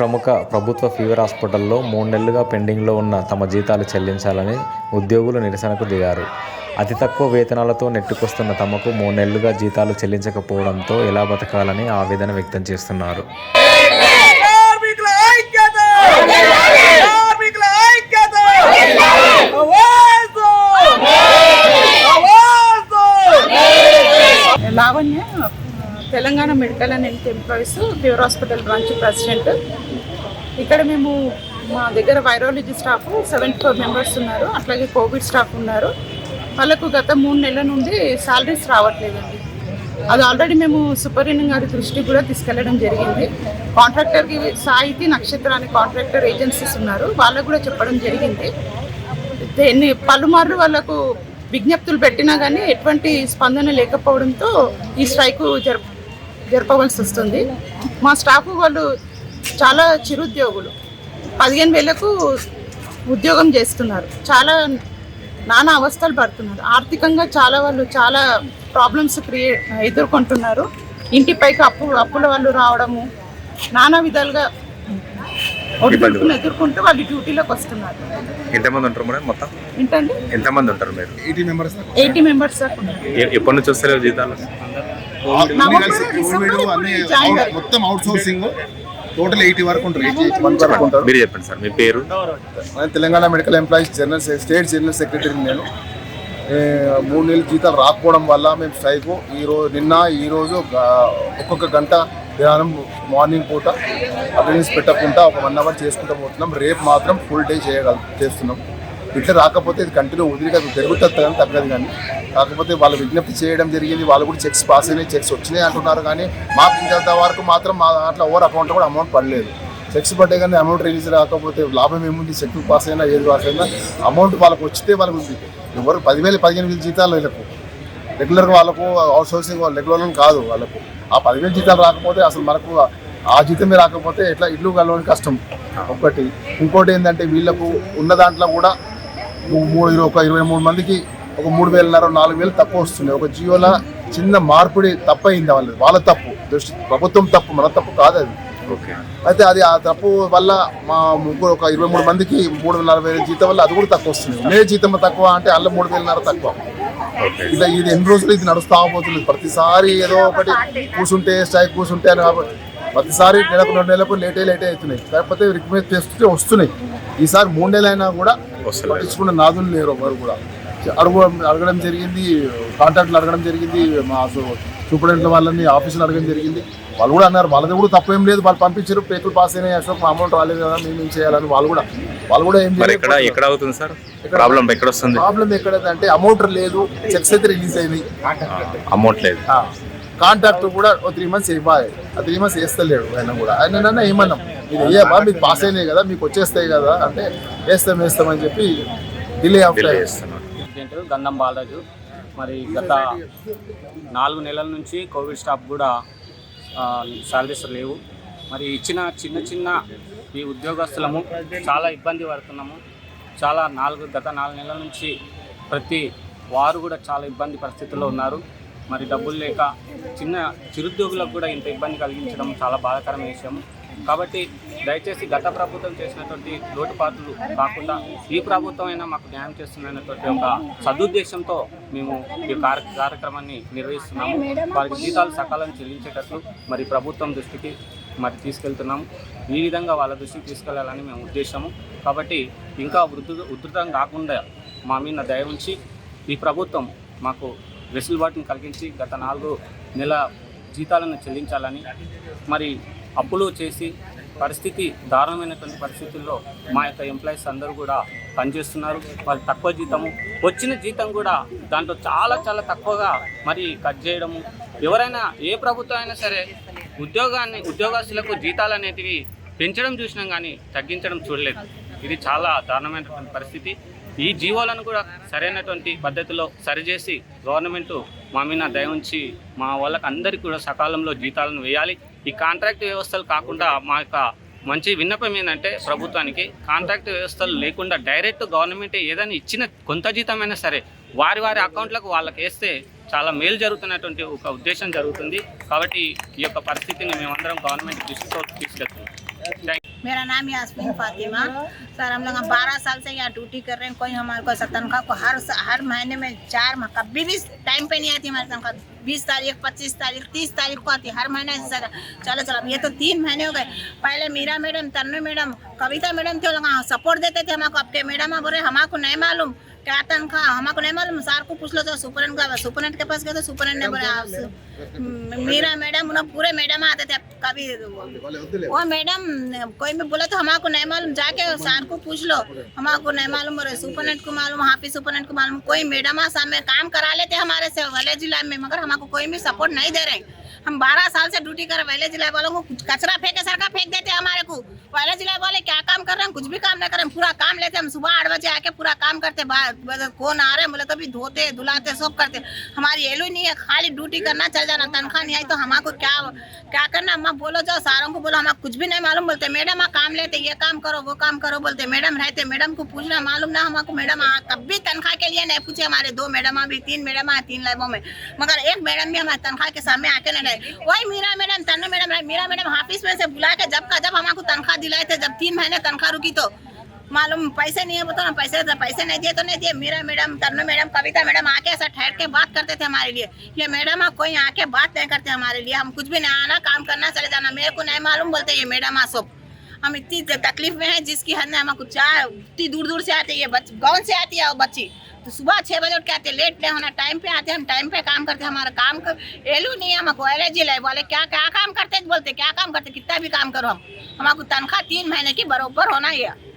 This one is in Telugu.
ప్రముఖ ప్రభుత్వ ఫీవర్ హాస్పిటల్లో మూడు నెలలుగా పెండింగ్లో ఉన్న తమ జీతాలు చెల్లించాలని ఉద్యోగులు నిరసనకు దిగారు. అతి తక్కువ వేతనాలతో నెట్టుకొస్తున్న తమకు మూడు నెలలుగా జీతాలు చెల్లించకపోవడంతో ఎలా బతకాలని ఆవేదన వ్యక్తం చేస్తున్నారు. Voice pure hospital branch president ఇక్కడ మేము మా దగ్గర virology staff seventy four members ఉన్నారు. అట్లాగే కోవిడ్ స్టాఫ్ ఉన్నారు. వాళ్ళకు గత మూడు నెలల నుండి శాలరీస్ రావట్లేదండి. అది ఆల్రెడీ మేము సూపరింటెండెంట్ గారి దృష్టికి కూడా తీసుకెళ్ళడం జరిగింది. కాంట్రాక్టర్కి సాహితీ నక్షత్ర అనే కాంట్రాక్టర్ ఏజెన్సీస్ ఉన్నారు. వాళ్ళకు కూడా చెప్పడం జరిగింది. దేన్ని పలుమార్లు వాళ్ళకు విజ్ఞప్తులు పెట్టినా కానీ ఎటువంటి స్పందన లేకపోవడంతో ఈ స్ట్రైక్ జరుపు జరపవలసి వస్తుంది. మా స్టాఫ్ వాళ్ళు చాలా చిరుద్యోగులు. పదిహేను వేలకు ఉద్యోగం చేస్తున్నారు. చాలా నానా అవస్థలు పడుతున్నారు. ఆర్థికంగా చాలా వాళ్ళు చాలా ప్రాబ్లమ్స్ క్రియేట్ ఎదుర్కొంటున్నారు. ఇంటిపైకి అప్పు అప్పుల వాళ్ళు రావడము నానా విధాలుగా ఎదుర్కొంటూ వాళ్ళు డ్యూటీలోకి వస్తున్నారు. ఎంతమంది ఉంటారు మేడం మొత్తం? ఏంటండి? ఎంతమంది ఉంటారు మీరు? ఎయిటీ మెంబర్స్ ఎయిటీ మెంబర్స్ ఎప్పటి నుంచి వస్తారు జీతాలు? మొత్తం అవుట్ సోర్సింగ్ టోటల్ ఎయిటీ వరకు ఉంటారు మీరు చెప్పండి సార్ మీ పేరు? నేను Telangana medical employees general state general secretary నేను. మూడు నెలల జీతాలు రాకపోవడం వల్ల మేము స్ట్రైక్. ఈ రోజు నిన్న ఈ రోజు గా- ఒక్కొక్క గంట ధ్యానం మార్నింగ్ పూట అటెండెన్స్ పెట్టకుండా ఒక వన్ అవర్ చేసుకుంటూ పోతున్నాం. రేపు మాత్రం ఫుల్ డే చేయగల చేస్తున్నాం. ఇట్లా రాకపోతే ఇది కంటిన్యూ వదిలిగా పెరుగుతుంది కానీ తగ్గదు కానీ. కాకపోతే వాళ్ళు విజ్ఞప్తి చేయడం జరిగింది వాళ్ళు కూడా చెక్స్ పాస్ అయినాయి చెక్స్ వచ్చినాయి అంటున్నారు కానీ మాకు ఇంత వరకు మాత్రం మా దాంట్లో ఓవర్ అకౌంట్ కూడా అమౌంట్ పడలేదు. చెక్స్ పడ్డే కానీ అమౌంట్ రిలీజ్ రాకపోతే లాభం ఏముంది? చెక్ పాస్ అయినా ఏది పాస్ అయినా అమౌంట్ వాళ్ళకి వచ్చితే వాళ్ళకు ఎవరు పదివేలు పదిహేను వేలు జీతాలు వీళ్ళకు. రెగ్యులర్గా వాళ్ళకు అవుట్ సోర్సింగ్ రెగ్యులర్ కాదు వాళ్ళకు. ఆ పదివేలు జీతాలు రాకపోతే అసలు మనకు ఆ జీతమే రాకపోతే ఎట్లా ఇల్లు కలవని కష్టం. ఒకటి ఇంకోటి ఏంటంటే వీళ్ళకు ఉన్న దాంట్లో కూడా మూడు ఇరవై ఒక ఇరవై మూడు మందికి ఒక మూడు వేలన్నర నాలుగు వేలు తక్కువ వస్తున్నాయి. ఒక జియోలో చిన్న మార్పిడి తప్పు అయింది వాళ్ళది. వాళ్ళ తప్పు. దృష్టి ప్రభుత్వం తప్పు మన తప్పు కాదు అది. అయితే అది ఆ తప్పు వల్ల మా ముగ్గురు ఒక ఇరవై మూడు మందికి మూడు నలభై వేల జీతం వల్ల అది కూడా తక్కువ వస్తుంది. ఉండే జీతం తక్కువ అంటే అందులో మూడు వేలన్నర తక్కువ. ఇలా ఇది ఎన్ని రోజులు ఇది నడుస్తా పోతుంది? ప్రతిసారి ఏదో ఒకటి కూర్చుంటే స్ట్రైక్ కూర్చుంటే అని కాబట్టి ప్రతిసారి నెలకు రెండు నెలలకు లేటే లేటే అవుతున్నాయి. కాకపోతే రిక్వెస్ట్ చేస్తుంటే వస్తున్నాయి. ఈసారి మూడు నెలలు అయినా కూడా. పట్టించుకున్న నాదులు లేరు ఎవరు కూడా. అడుగు అడగడం జరిగింది కాంట్రాక్ట్లు అడగడం జరిగింది మా సూపరింటెండెంట్ వాళ్ళని ఆఫీసులు అడగడం జరిగింది. వాళ్ళు కూడా అన్నారు వాళ్ళది కూడా తప్పేం లేదు వాళ్ళు పంపించారు పేకులు పాస్ అయినాయి అశోక్ అమౌంట్ రాలేదు కదా మేము ఏం చేయాలని వాళ్ళు కూడా వాళ్ళు కూడా ఏం ఎక్కడ ఎక్కడ అవుతుంది సార్? ప్రాబ్లం ఎక్కడ వస్తుంది ప్రాబ్లం ఎక్కడైతే అమౌంట్ లేదు చెక్స్ అయితే రిలీజ్ అయినాయి. అమౌంట్ లేదు. కాంట్రాక్ట్ కూడా ఓ త్రీ మంత్స్ ఇవ్వాలి ఆ త్రీ మంత్స్ వేస్తలేడు ఆయన కూడా. ఆయన నన్ను ఏమన్నాం మీరు వేయమా మీకు పాస్ అయినాయి కదా మీకు వచ్చేస్తాయి కదా అంటే వేస్తాం వేస్తామని చెప్పి డిలే ఆఫ్ డిలే చేస్తున్నారు. ప్రెసిడెంట్ గంధం బాలరాజు మరి గత నాలుగు నెలల నుంచి కోవిడ్ స్టాఫ్ కూడా శాలరీస్ లేవు. మరి ఇచ్చిన చిన్న చిన్న ఈ ఉద్యోగస్తులము చాలా ఇబ్బంది పడుతున్నాము. చాలా నాలుగు గత నాలుగు నెలల నుంచి ప్రతి వారు కూడా చాలా ఇబ్బంది పరిస్థితుల్లో ఉన్నారు. మరి డబ్బులు లేక చిన్న చిరుద్యోగులకు కూడా ఇంత ఇబ్బంది కలిగించడం చాలా బాధాకరమైన విషయం కాబట్టి దయచేసి గత ప్రభుత్వం చేసినటువంటి లోటుపాట్లు కాకుండా ఈ ప్రభుత్వం అయినా మాకు న్యాయం చేస్తున్నటువంటి ఒక సదుద్దేశంతో మేము ఈ కార్యక్రమాన్ని నిర్వహిస్తున్నాము. వారికి జీతాలు సకాలం చెల్లించేటట్లు మరి ప్రభుత్వం దృష్టికి మరి తీసుకెళ్తున్నాము. ఈ విధంగా వాళ్ళ దృష్టికి తీసుకెళ్ళాలని మేము ఉద్దేశము. కాబట్టి ఇంకా వృద్ధు ఉధృతం కాకుండా మా మీద దయ ఉంచి ఈ ప్రభుత్వం మాకు వెసులుబాటును కలిగించి గత నాలుగు నెల జీతాలను చెల్లించాలని మరి అప్పులు చేసి పరిస్థితి దారుణమైనటువంటి పరిస్థితుల్లో మా యొక్క ఎంప్లాయీస్ అందరూ కూడా పనిచేస్తున్నారు. వాళ్ళు తక్కువ జీతము వచ్చిన జీతం కూడా దాంట్లో చాలా చాలా తక్కువగా మరి కట్ చేయడము. ఎవరైనా ఏ ప్రభుత్వం అయినా సరే ఉద్యోగాన్ని ఉద్యోగస్తులకు జీతాలు అనేటివి పెంచడం చూసినాం కానీ తగ్గించడం చూడలేదు. ఇది చాలా దారుణమైనటువంటి పరిస్థితి. ఈ జీవోలను కూడా సరైనటువంటి పద్ధతిలో సరిచేసి గవర్నమెంట్ మా మీద దయ ఉంచి మా వాళ్ళకి అందరికీ కూడా సకాలంలో జీతాలను వేయాలి. ఈ కాంట్రాక్ట్ వ్యవస్థలు కాకుండా మా యొక్క మంచి విన్నపం ఏంటంటే ప్రభుత్వానికి కాంట్రాక్ట్ వ్యవస్థలు లేకుండా డైరెక్ట్ గవర్నమెంట్ ఏదైనా ఇచ్చిన కొంత జీతమైనా సరే వారి వారి అకౌంట్లకు వాళ్ళకి వేస్తే చాలా మేలు జరుగుతున్నటువంటి ఒక ఉద్దేశం జరుగుతుంది. కాబట్టి ఈ యొక్క పరిస్థితిని మేమందరం గవర్నమెంట్ దృష్టితో తీసుకెళ్తున్నాం मेरा नाम यास्मीन फातिमा। सर, हम लोग बारह साल से यहाँ ड्यूटी कर रहे हैं। कोई हमारे को तनख्वाह को हर हर महीने में चार मह- कभी भी टाइम पे नहीं आती हमारी तनख्वाह। बीस तारीख, पच्चीस तारीख, तीस तारीख को आती हर महीने से सर, चलो चलो ये तो तीन महीने हो गए। पहले Meera madam Tannu madam, Kavita madam थे लोग सपोर्ट देते थे हमको अब के मैडम बोल रहे हमको नहीं मालूम। क्या तनख्वाह हमको नहीं मालूम सर को पूछ लो तो सुपरनेंट का के पास गए तो सुपरनेंट ने बोला मीरा मैडम उन्हें पूरे मैडम आते थे कभी वो मैडम कोई भी बोला तो हमको नहीं मालूम जाके सर को पूछ लो। हमको नहीं मालूम बोले सुपरनेंट को मालूम हाफिज सुपरनेंट को मालूम कोई मैडम सामने काम करा लेते हमारे से वाले जिला में मगर हमको कोई भी सपोर्ट नहीं दे रहे हम बारह साल से ड्यूटी कर वाले जिला वालों को कुछ कचरा फेंके, सरकार फेंक देते हमारे को। वाले जिला वाले क्या काम कर रहे हैं? कुछ भी काम नहीं कर रहे हैं पूरा काम लेते हम सुबह आठ बजे आके पूरा काम करते कौन आ रहे हैं? बोले कभी धोते, धुलाते, सब करते हमारी एलो नहीं है, खाली ड्यूटी करना, चल जाना। तनख्वाह नहीं आई तो हमको क्या क्या करना? अम्मा बोलो, जाओ, सारों को बोलो, हमारा कुछ भी नहीं मालूम। बोलते मैडम, आप काम लेते ये काम करो, वो काम करो। बोलते मैडम, रहते मैडम को पूछना, मालूम ना हमको मैडम आ- कभी तनख्वाह के लिए नहीं पूछे हमारे दो मैडम भी तीन मैडम आ तीन लैबों में। मगर एक मैडम भी हमारे तनख्वाह के सामने आके नहीं रहे वही मीरा मैडम, तन्नू मैडम रहे मीरा मैडम ऑफ़िस में से बुला के जब का जब हमको तनख्वाह दिलाए थे, जब तीन महीने तनख्वाह रुकी तो। मालूम, पैसे नहीं है बताओ ना, पैसे पैसे नहीं दिए तो नहीं दिए। Meera madam, Tannu madam, Kavita madam आके ऐसा ठहर के बात करते थे हमारे लिए। ये मैडम आप कोई आके बात नहीं करते हमारे लिए। हम कुछ भी नहीं, आना, काम करना, चले जाना। मेरे को नहीं मालूम, बोलते, ये मैडम आ सब, हम इतनी तकलीफ़ में है, जिसकी हद में हमको चार इतनी दूर दूर से आते ये बच, गाँव से आती है वो बच्ची। तो सुबह छः बजे उठ के आते लेट नहीं होना टाइम पे आते, हम टाइम पे काम करते, हमारा काम कर एलू नहीं है, हमको एलर्जी लाए बोले, क्या क्या काम करते? बोलते, क्या काम करते? कितना भी काम करो हम, हमारे तनख्वाह तीन महीने की बरोबर होना ही है।